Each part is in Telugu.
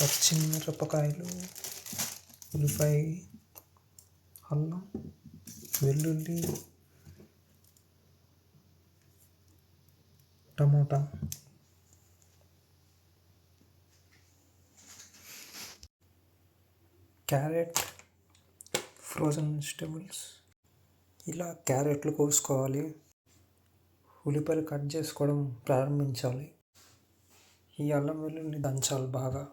పచ్చిమిరపకాయలు ఉల్లిపాయ అల్లం వెల్లుల్లి టమోటా. Carrot frozen vegetables. ఇలా క్యారెట్లు కోసుకోవాలి. ఉల్లిపాయలు కట్ చేసుకోవడం ప్రారంభించాలి. ఈ అల్లం వెల్లుల్లి దంచాలి బాగా.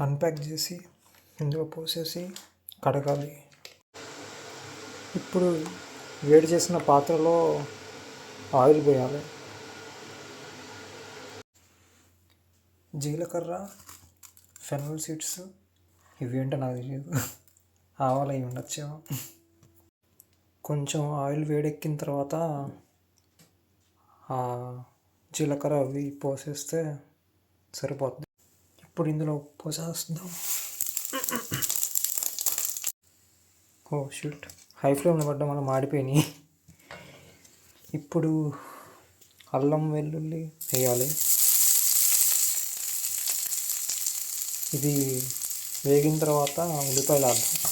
అన్ప్యాక్ చేసి ఇందులో పోసేసి కడగాలి. ఇప్పుడు వేడి చేసిన పాత్రలో ఆయిల్ పోయాలి. జీలకర్ర ఫెనల్ సీడ్స్ ఇవి ఏంటో నాకు తెలియదు ఆవాలు ఇవి ఉండొచ్చేమో. కొంచెం ఆయిల్ వేడెక్కిన తర్వాత జీలకర్ర అవి పోసేస్తే సరిపోతుంది. ఇప్పుడు ఇందులో పోసేస్తాం ఓ షూట్ హై ఫ్లేమ్లో పడ్డం వల్ల మాడిపోయినాయి. ఇప్పుడు అల్లం వెల్లుల్లి వేయాలి. ఇది వేగిన తర్వాత ఉల్లిపాయలు అర్థం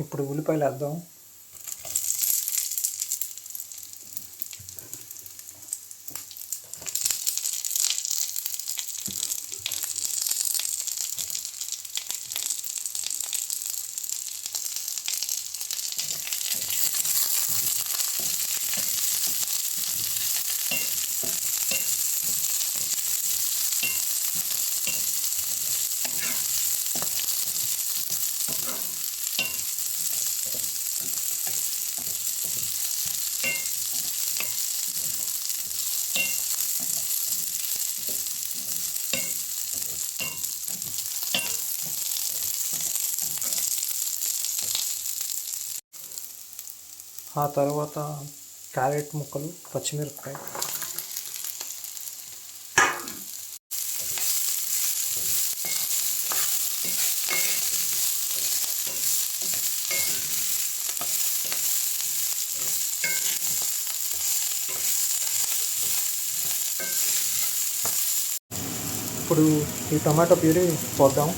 ఇప్పుడు ఉల్లిపాయలు వేద్దాం. ఆ తర్వాత క్యారెట్ ముక్కలు పచ్చిమిరపకాయ. ఇప్పుడు ఈ టమాటో ప్యూరీ పోద్దాం.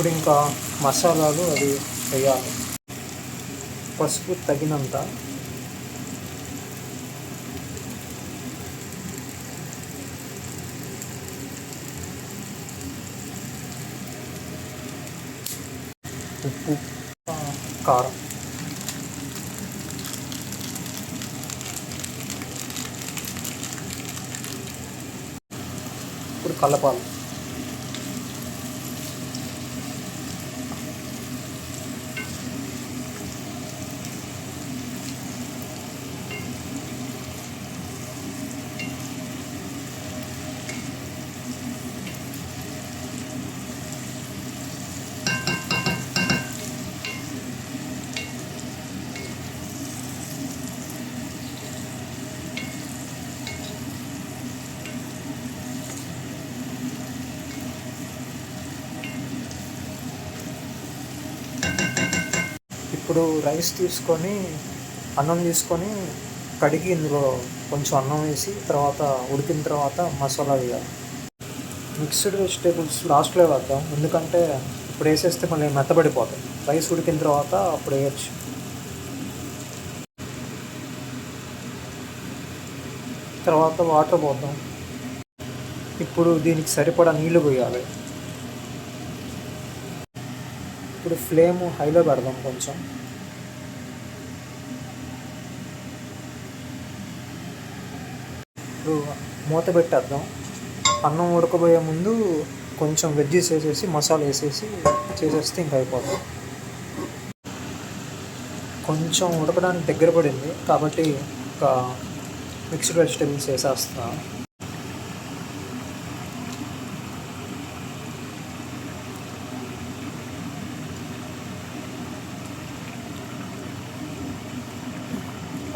ఇప్పుడు ఇంకా మసాలాలు అవి వేయాలి. పసుపు తగినంత. ఉప్పు కారం. ఇప్పుడు కలపాలి. ఇప్పుడు రైస్ తీసుకొని అన్నం తీసుకొని కడిగి ఇందులో కొంచెం అన్నం వేసి తర్వాత ఉడికిన తర్వాత మసాలా వేయాలి. మిక్స్డ్ వెజిటేబుల్స్ లాస్ట్లో వేద్దాం. ఎందుకంటే ఇప్పుడు వేసేస్తే మళ్ళీ మెత్తబడిపోతాయి. రైస్ ఉడికిన తర్వాత అప్పుడు వేయచ్చు. తర్వాత వాటర్ పోద్దాం. ఇప్పుడు దీనికి సరిపడా నీళ్ళు పోయాలి. ఇప్పుడు ఫ్లేమ్ హైలో పెడదాం కొంచెం. ఇప్పుడు మూత పెట్టేద్దాం. అన్నం ఉడకబోయే ముందు కొంచెం వెజ్ వేసేసి మసాలా వేసేసి చేసేస్తే ఇంకా అయిపోతుంది కొంచెం ఉడకడానికి దగ్గర పడింది కాబట్టి ఒక మిక్స్డ్ వెజిటేబుల్స్ వేసేస్తాను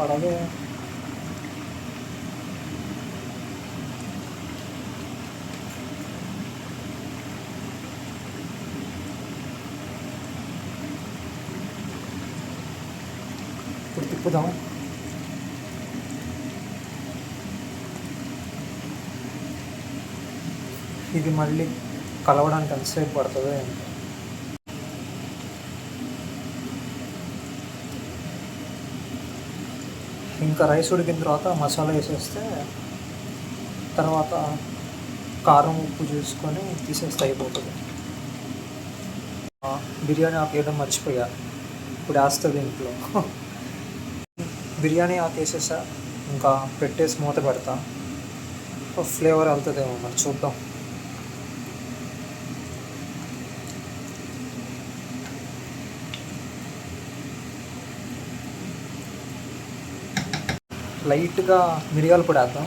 అలాగే ఇప్పుడు తిప్పుదాం ఇది మళ్ళీ కలవడానికి ఎంతసేపు పడుతుందో ఇంకా రైస్ ఉడికిన తర్వాత మసాలా వేసేస్తే తర్వాత కారం ఉప్పు చూసుకొని తీసేస్తే అయిపోతుంది. బిర్యానీ ఆకు వేయడం మర్చిపోయా. ఇప్పుడు వేస్తుంది ఇంట్లో బిర్యానీ ఆకేసేసా ఇంకా పెట్టేసి మూత పెడతా. ఫ్లేవర్ వెళ్తుందేమో మరి చూద్దాం. లైట్గా మిరియాల పొడి వేద్దాం.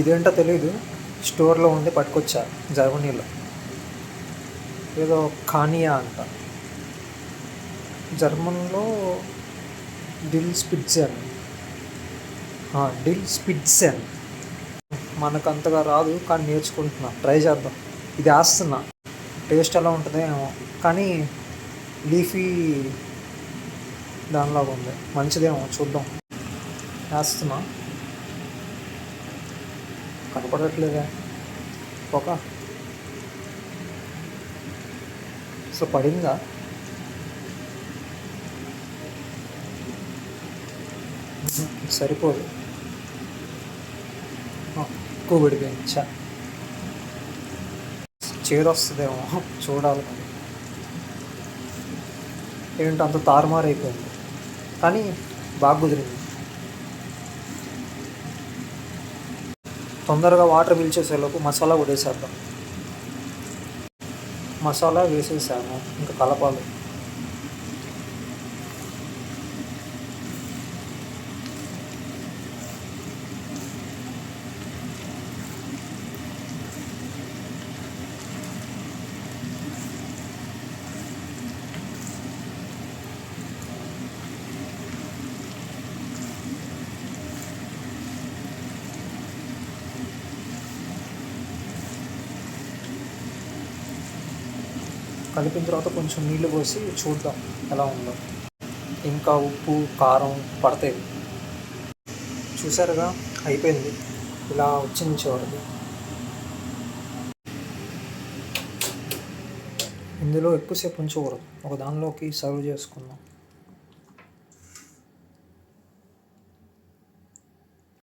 ఇదేంటో తెలీదు. స్టోర్లో ఉండి పట్టుకొచ్చా జర్మనీలో. ఏదో కానియా అంట. జర్మన్లో డిల్ స్పిట్జెన్. డిల్ స్పిట్జెన్. మనకు అంతగా రాదు కానీ నేర్చుకుంటున్నా. ట్రై చేద్దాం. ఇది వేస్తున్నా టేస్ట్ ఎలా ఉంటుందో ఏమో. కానీ లీఫీ దానిలాగా ఉంది. మంచిదేమో చూద్దాం. వేస్తున్నా కనపడట్లేదా. ఒక సో పడిందా? సరిపోదు. కోవిడ్ ఎక్కువ చేరొస్తుందేమో చూడాలి ఏంటో అంత తారుమారైపోయింది. కానీ బాగా కుదిరింది. తొందరగా వాటర్ పీల్చేసేలోపు మసాలా కూడా వేసేద్దాం. మసాలా వేసేసాను ఇంకా కలపాలి కలిపిన తర్వాత కొంచెం నీళ్ళు పోసి చూద్దాం ఎలా ఉందో. ఇంకా ఉప్పు కారం పడతాయి. చూసారుగా? అయిపోయింది. ఇలా వచ్చింది చివరికి. ఇందులో ఎక్కువసేపు ఉంచకూడదు. ఒక దానిలోకి సర్వ్ చేసుకుందాం.